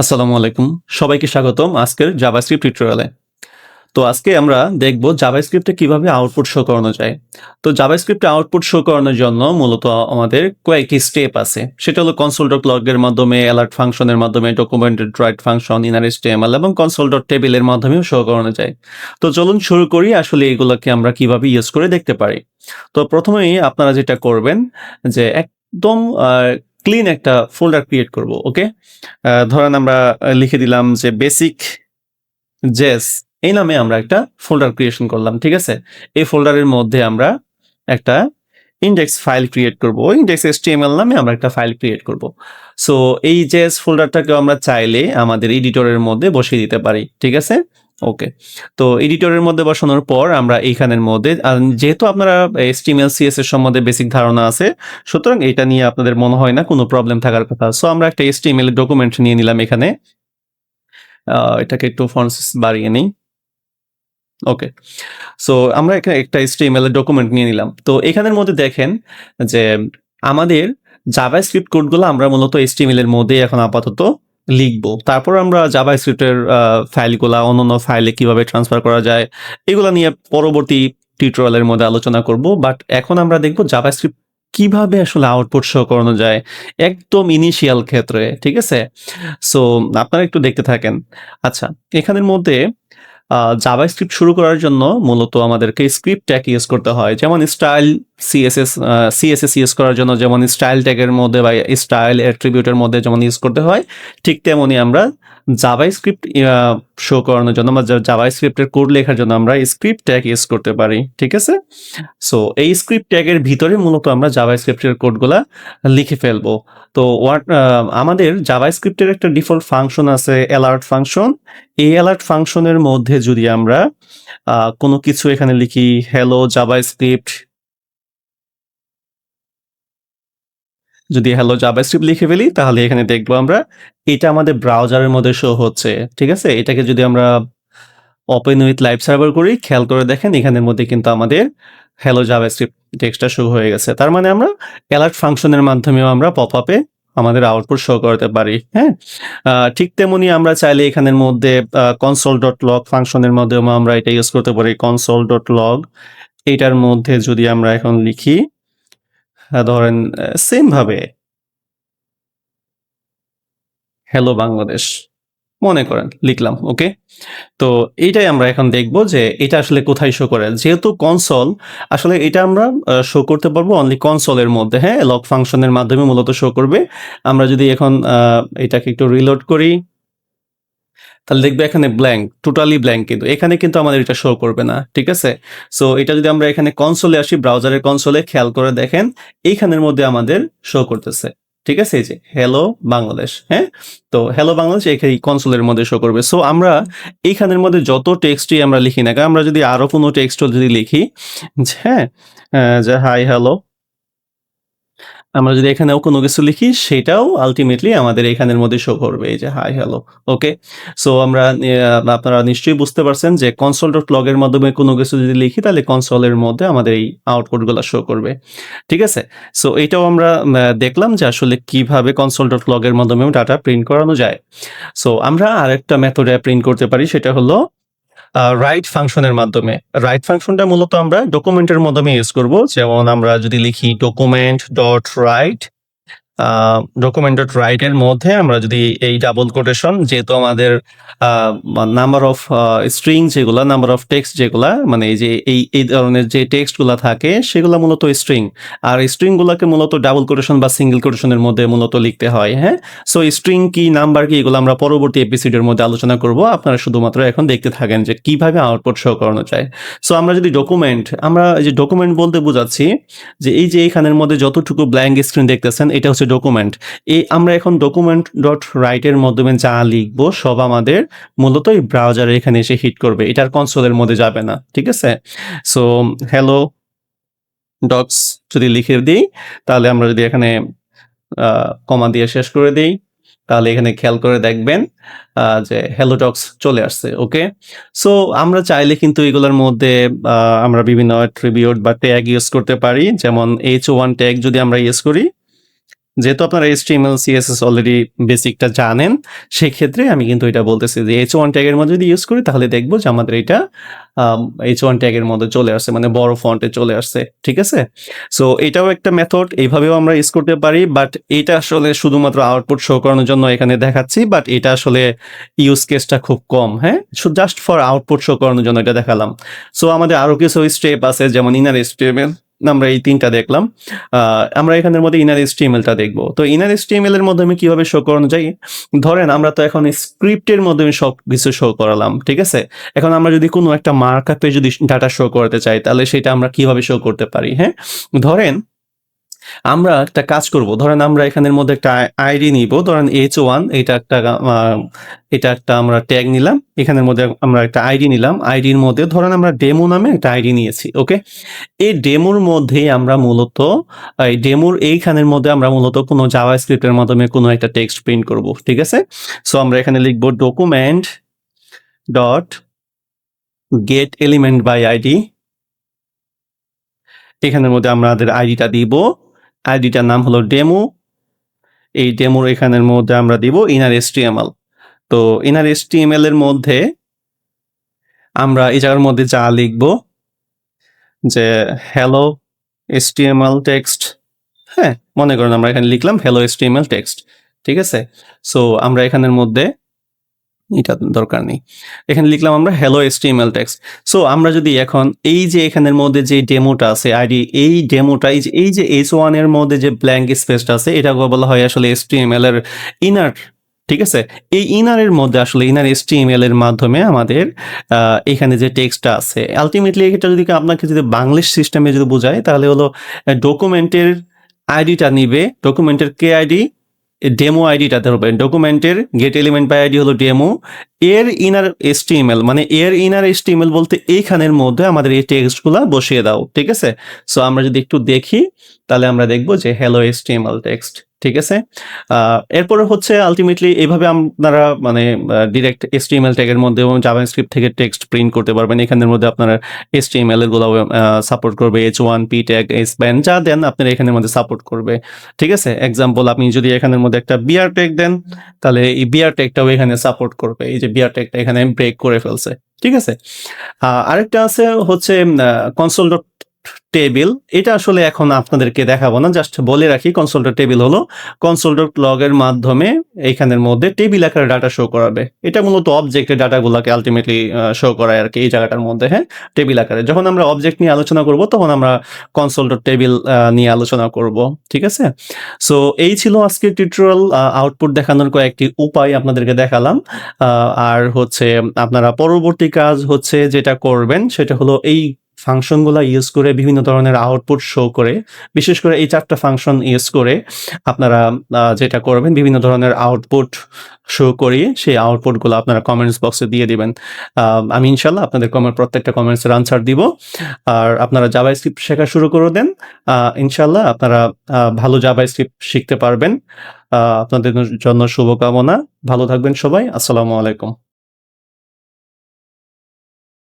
আসসালামু আলাইকুম। সবাইকে স্বাগতম আজকের জাভাস্ক্রিপ্ট টিউটোরিয়ালে তো আজকে আমরা দেখব জাভাস্ক্রিপ্টে কীভাবে আউটপুট শো করানো যায়। তো জাভাস্ক্রিপ্টে আউটপুট শো করানোর জন্য মূলত আমাদের কয়েকটি স্টেপ আছে। সেটা হলো কনসোল ডট লগের মাধ্যমে অ্যালার্ট ফাংশনের মাধ্যমে documented write function inner HTML এবং কনসোল ডট টেবিলের মাধ্যমেও শো করানো যায়। তো চলুন শুরু করি, আসলে এগুলোকে আমরা কীভাবে ইউজ করে দেখতে পারি। তো প্রথমেই আপনারা যেটা করবেন যে একদম ক্লিন একটা ফোল্ডার ক্রিয়েট করব ওকে ধরেন আমরা লিখে দিলাম যে বেসিক জেস এই নামে আমরা একটা ফোল্ডার ক্রিয়েশন করলাম, ঠিক আছে? এই ফোল্ডারের মধ্যে আমরা একটা ইন্ডেক্স ফাইল ক্রিয়েট করব ইন্ডেক্স এসটিএমএল নামে আমরা একটা ফাইল ক্রিয়েট করব। সো এই জেস ফোল্ডারটাকে আমরা চাইলে আমাদের এডিটরের মধ্যে বসিয়ে দিতে পারি, ঠিক আছে? ওকে তো এডিটরের মধ্যে বসানোর পর আমরা এইখানের মধ্যে যেহেতু আপনারা এসটিএমএল সিএস এর সম্বন্ধে বেসিক ধারণা আছে, সুতরাং এটা নিয়ে আপনাদের মনে হয় না কোনো প্রবলেম থাকার কথা। সো আমরা একটা এসটিএমএল ডকুমেন্ট নিয়ে নিলাম এখানে। এটাকে একটু ফন্ট বাড়িয়ে নিই। ওকে সো আমরা এখানে একটা এসটিএমএল ডকুমেন্ট নিয়ে নিলাম। তো এখানের মধ্যে দেখেন যে আমাদের জাভা স্ক্রিপ্ট কোডগুলো আমরা মূলত এসটিএমএল এর মধ্যে এখন আপাতত লিখব। তারপর আমরা জাভা স্ক্রিপ্টের ফাইলগুলা অন্যান্য ফাইলে কীভাবে ট্রান্সফার করা যায়, এগুলো নিয়ে পরবর্তী টিউটোরিয়ালের মধ্যে আলোচনা করব। বাট এখন আমরা দেখব জাবাই স্ক্রিপ্ট কীভাবে আসলে আউটপুট শো করানো যায়, একদম ইনিশিয়াল ক্ষেত্রে, ঠিক আছে? সো আপনারা একটু দেখতে থাকেন। আচ্ছা এখানের মধ্যে জাভা স্ক্রিপ্ট শুরু করার জন্য মূলত আমাদেরকে স্ক্রিপ্ট ট্যাগ ইউজ করতে হয়। যেমন স্টাইল সিএসএস সিএসএস ইউজ করার জন্য যেমন স্টাইল ট্যাগের মধ্যে বা স্টাইল অ্যাট্রিবিউটের মধ্যে যেমন ইউজ করতে হয়, ঠিক তেমনই আমরা জাভা স্ক্রিপ্ট শো করানোর জন্য বা জাভা স্ক্রিপ্টের কোড লেখার জন্য আমরা স্ক্রিপ্ট ট্যাগ ইউজ করতে পারি, ঠিক আছে? সো এই স্ক্রিপ্ট ট্যাগের ভিতরে মূলত আমরা জাভা স্ক্রিপ্টের কোডগুলা লিখে ফেলব। তো ওয়াট আমাদের জাভা স্ক্রিপ্টের একটা ডিফল্ট ফাংশন আছে অ্যালার্ট ফাংশন এই অ্যালার্ট ফাংশনের মধ্যে যদি আমরা কোনো কিছু এখানে লিখি হ্যালো জাভা স্ক্রিপ্ট যদি হ্যালো জাভাস্ক্রিপ্ট লিখে ফেলি, তাহলে এখানে দেখব আমরা, এটা আমাদের ব্রাউজারের মধ্যে শো হচ্ছে, ঠিক আছে? এটাকে যদি আমরা ওপেন উইথ লাইভ সার্ভার করি, খেয়াল করে দেখেন এখানের মধ্যে কিন্তু আমাদের হ্যালো জাভাস্ক্রিপ্ট টেক্সটটা শো হয়ে গেছে। তার মানে আমরা অ্যালার্ট ফাংশনের মাধ্যমেও আমরা পপ আপে আমাদের আউটপুট শো করতে পারি হ্যাঁ? ঠিক তেমনি আমরা চাইলে এখানের মধ্যে কনসোল ডট লগ ফাংশনের মাধ্যমেও আমরা এটা ইউজ করতে পারি কনসোল ডট লগ এইটার মধ্যে যদি আমরা এখন লিখি ধরেন সেম ভাবে হ্যালো বাংলাদেশ মনে করেন, লিখলাম ওকে তো এইটাই আমরা এখন দেখব যে এটা আসলে কোথায় শো করে। যেহেতু কনসোল আসলে এটা আমরা শো করতে পারব অনলি কনসোলের মধ্যে হ্যাঁ? লক ফাংশনের মাধ্যমে মূলত শো করবে। আমরা যদি এখন এটাকে একটু রিলোড করি তাহলে দেখবে এখানে ব্ল্যাঙ্ক টোটালি ব্ল্যাঙ্ক কিন্তু। এখানে কিন্তু আমাদের এটা শো করবে না, ঠিক আছে? সো এটা যদি আমরা এখানে কনসোলে আসি ব্রাউজারের কনসোলে খেয়াল করে দেখেন, এইখানের মধ্যে আমাদের শো করতেছে, ঠিক আছে? এই যে হ্যালো বাংলাদেশ হ্যাঁ? তো হ্যালো বাংলাদেশ এখানে কনসোলের মধ্যে শো করবে। সো আমরা এইখানের মধ্যে যত টেক্সটই আমরা লিখি না আমরা যদি আরও কোনো টেক্সট যদি লিখি হ্যাঁ যে হাই হ্যালো আমরা যদি এখানেও কোনো কিছু লিখি, সেটাও আলটিমেটলি আমাদের এখানের মধ্যে শো করবে। এই যে হাই হ্যালো ওকে সো আমরা আপনারা নিশ্চয়ই বুঝতে পারছেন যে কনসোল ডট লগের মাধ্যমে কোনো কিছু যদি লিখি, তাহলে কনসোলের মধ্যে আমাদের এই আউটপুটগুলো শো করবে। ঠিক আছে? সো এটাও আমরা দেখলাম যে আসলে কীভাবে কনসোল ডট লগের মাধ্যমে ডাটা প্রিন্ট করানো যায়। সো আমরা আরেকটা মেথডে প্রিন্ট করতে পারি, সেটা হলো রাইট ফাংশনের মাধ্যমে। রাইট ফাংশনটা মূলত আমরা ডকুমেন্টের মাধ্যমে ইউজ করব। যেমন আমরা যদি লিখি document dot write document dot write এর মধ্যে আমরা যদি এই ডাবল কোটেশন যেহেতু আমাদের নাম্বার অফ স্ট্রিং যেগুলা নাম্বার অফ টেক্সট যেগুলা মানে এই যে এই এই ধরনের যে টেক্সটগুলো থাকে, সেগুলো মূলত স্ট্রিং আর স্ট্রিং গুলাকে মূলত ডাবল কোটেশন বা সিঙ্গেল কোটেশনের মধ্যে মূলত লিখতে হয় হ্যাঁ? সো স্ট্রিং কি নাম্বার কি, এগুলো আমরা পরবর্তী এপিসোডের মধ্যে আলোচনা করব। আপনারা শুধুমাত্র এখন দেখতে থাকেন যে কীভাবে আউটপুট শো করানো যায়। সো আমরা যদি ডকুমেন্ট আমরা এই যে ডকুমেন্ট বলতে বোঝাচ্ছি যে এই যে এখানের মধ্যে যতটুকু ব্ল্যাঙ্ক স্ক্রিন দেখতেছেন, এটা হচ্ছে ডকুমেন্ট এই আমরা এখন ডকুমেন্ট ডট রাইটের মাধ্যমে যা লিখব, সব আমাদের মূলত এই ব্রাউজারে এখানে এসে হিট করবে। এটার কনসোলের মধ্যে যাবে না, ঠিক আছে? সো হ্যালো ডক্স যদি লিখে দিই, তাহলে আমরা যদি এখানে কমা দিয়ে শেষ করে দিই, তাহলে এখানে খেয়াল করে দেখবেন যে হ্যালো ডক্স চলে আসছে ওকে সো আমরা চাইলে কিন্তু এগুলোর মধ্যে আমরা বিভিন্ন ট্রিবিউট বা ট্যাগ ইউজ করতে পারি, যেমন এইচ ওয়ান ট্যাগ যদি আমরা ইউজ করি যেহেতু আপনারা HTML, CSS অলরেডি বেসিকটা জানেন, সেক্ষেত্রে আমি কিন্তু এটা বলতেছি যে H1 ট্যাগের মধ্যে যদি ইউজ করি তাহলে দেখব যে আমাদের এটা আম H1 ট্যাগের মধ্যে চলে আসছে। মানে বড় ফন্টে চলে আসছে। ঠিক আছে? সো এটাও একটা মেথড। এইভাবেও আমরা ইউজ করতে পারি। বাট এটা আসলে শুধুমাত্র আউটপুট শো করানোর জন্য এখানে দেখাচ্ছি। বাট এটা আসলে ইউজ কেসটা খুব কম। হ্যাঁ? জাস্ট ফর আউটপুট শো করানোর জন্য এটা দেখালাম। সো আমাদের আরও কিছু স্টেপ আছে যেমন ইনার HTML আমরা এই তিনটা দেখলাম। আমরা এখানের মধ্যে ইনার এসটিএমএলটা দেখব তো ইনার HTML এর মাধ্যমে কীভাবে শো করানো যায়? ধরেন, আমরা তো এখন স্ক্রিপ্টের মাধ্যমে সব কিছু শো করালাম। ঠিক আছে? এখন আমরা যদি কোনো একটা মার্কআপে যদি ডাটা শো করতে চাই, তাহলে সেটা আমরা কীভাবে শো করতে পারি? হ্যাঁ? ধরেন আমরা একটা কাজ করব। ধরেন আমরা এখানের মধ্যে একটা আইডি নিব। ধরেন এইচ ওয়ান এটা একটা এটা একটা আমরা ট্যাগ নিলাম। এখানের মধ্যে আমরা একটা আইডি নিলাম। আইডির মধ্যে ধরেন আমরা ডেমো নামে একটা আইডি নিয়েছি। ওকে? এই ডেমোর মধ্যে আমরা মূলত, এই ডেমোর এইখানের মধ্যে আমরা মূলত কোনো জাভাস্ক্রিপ্ট এর মাধ্যমে কোনো একটা টেক্সট প্রিন্ট করব। ঠিক আছে? সো আমরা এখানে লিখব document dot get element by ID এখানের মধ্যে আমাদের আইডিটা দিব। আইডিটার নাম হলো ডেমো। এই ডেমোর এখানের মধ্যে আমরা দিব ইনার HTML। তো ইনার HTML এর মধ্যে আমরা এই জায়গার মধ্যে যা লিখব, যে হ্যালো HTML টেক্সট হ্যাঁ? মনে করেন আমরা এখানে লিখলাম হ্যালো HTML টেক্সট। ঠিক আছে? সো আমরা এখানের মধ্যে এটা দরকার নেই। এখানে লিখলাম আমরা হ্যালো HTML টেক্সট। সো আমরা যদি এখন এই যে এখানের মধ্যে যে ডেমোটা আছে আইডি এই ডেমোটা এই যে এই যে H1 এর মধ্যে যে ব্ল্যাঙ্ক স্পেসটা আছে, এটাকে বলা হয় আসলে HTML এর ইনার ঠিক আছে? এই ইনারের মধ্যে আসলে ইনার HTML এর মাধ্যমে আমাদের এখানে যে টেক্সটটা আছে আল্টিমেটলি এটা যদি আপনাকে যদি বাংলিশ সিস্টেমে যদি বোঝায়, তাহলে হলো ডকুমেন্টের আইডিটা নিবে। ডকুমেন্টের কে আইডি? ডেমো আইডিটা ধরবেন। ডকুমেন্টের গেট এলিমেন্ট বাই আইডি হলো ডেমো। এর ইনার এসটিএমএল মানে এর ইনার এসটিএমএল বলতে এইখানের মধ্যে আমাদের এই টেক্সটগুলা বসিয়ে দাও। ঠিক আছে? সো আমরা যদি একটু দেখি, তাহলে আমরা দেখব যে হ্যালো এসটিএমএল টেক্সট। ঠিক আছে? এরপরে হচ্ছে আলটিমেটলি এইভাবে আপনারা মানে ডিরেক্ট HTML ট্যাগের মধ্যে এবং জাভাস্ক্রিপ্ট থেকে টেক্সট প্রিন্ট করতে পারবেন। এখানের মধ্যে আপনারা HTML এর গুলাও আ সাপোর্ট করবে। H1, P ট্যাগ, SBAN যা দেন আপনারা এখানের মধ্যে সাপোর্ট করবে। ঠিক আছে? এক্সাম্পল আপনি যদি এখানের মধ্যে একটা বিয়ার ট্যাগ দেন তাহলে এই বিয়ার ট্যাগটাও এখানে সাপোর্ট করবে। এই যে বিয়ার ট্যাগটা এখানে ব্রেক করে ফেলছে। ঠিক আছে? আরেকটা আছে হচ্ছে কনসোল ডট টেবিল এটা আসলে এখন আপনাদেরকে দেখাবো না। জাস্ট বলে রাখি কনসোল ডট টেবিল হলো কনসোল ডট লগ এর মাধ্যমে এইখানের মধ্যে টেবিল আকারে ডাটা শো করাবে। এটা মূলত অবজেক্টের ডাটাগুলাকে আল্টিমেটলি শো করায় আর কি এই জায়গাটার মধ্যে হ্যাঁ? টেবিল আকারে। যখন আমরা অবজেক্ট নিয়ে আলোচনা করব, তখন আমরা কনসোল ডট টেবিল নিয়ে আলোচনা করব। ঠিক আছে? সো এই ছিল আজকের টিউটোরিয়াল আউটপুট দেখানোর কয়েকটি উপায় আপনাদেরকে দেখালাম। আর হচ্ছে আপনারা পরবর্তী কাজ হচ্ছে যেটা করবেন, সেটা হলো এই ফাংশনগুলা ইউজ করে বিভিন্ন ধরনের আউটপুট শো করে, বিশেষ করে এই চারটা ফাংশন ইউজ করে আপনারা যেটা করবেন, বিভিন্ন ধরনের আউটপুট শো করিয়ে সেই আউটপুটগুলো আপনারা কমেন্টস বক্সে দিয়ে দিবেন। আমি ইনশাল্লাহ আপনাদের কমেন্ট প্রত্যেকটা কমেন্টসের আনসার দিব। আর আপনারা জাভাস্ক্রিপ্ট শেখা শুরু করে দেন। আ ইনশাআল্লাহ আপনারা ভালো জাভাস্ক্রিপ্ট শিখতে পারবেন। আপনাদের জন্য শুভকামনা। ভালো থাকবেন সবাই। আসসালামু আলাইকুম।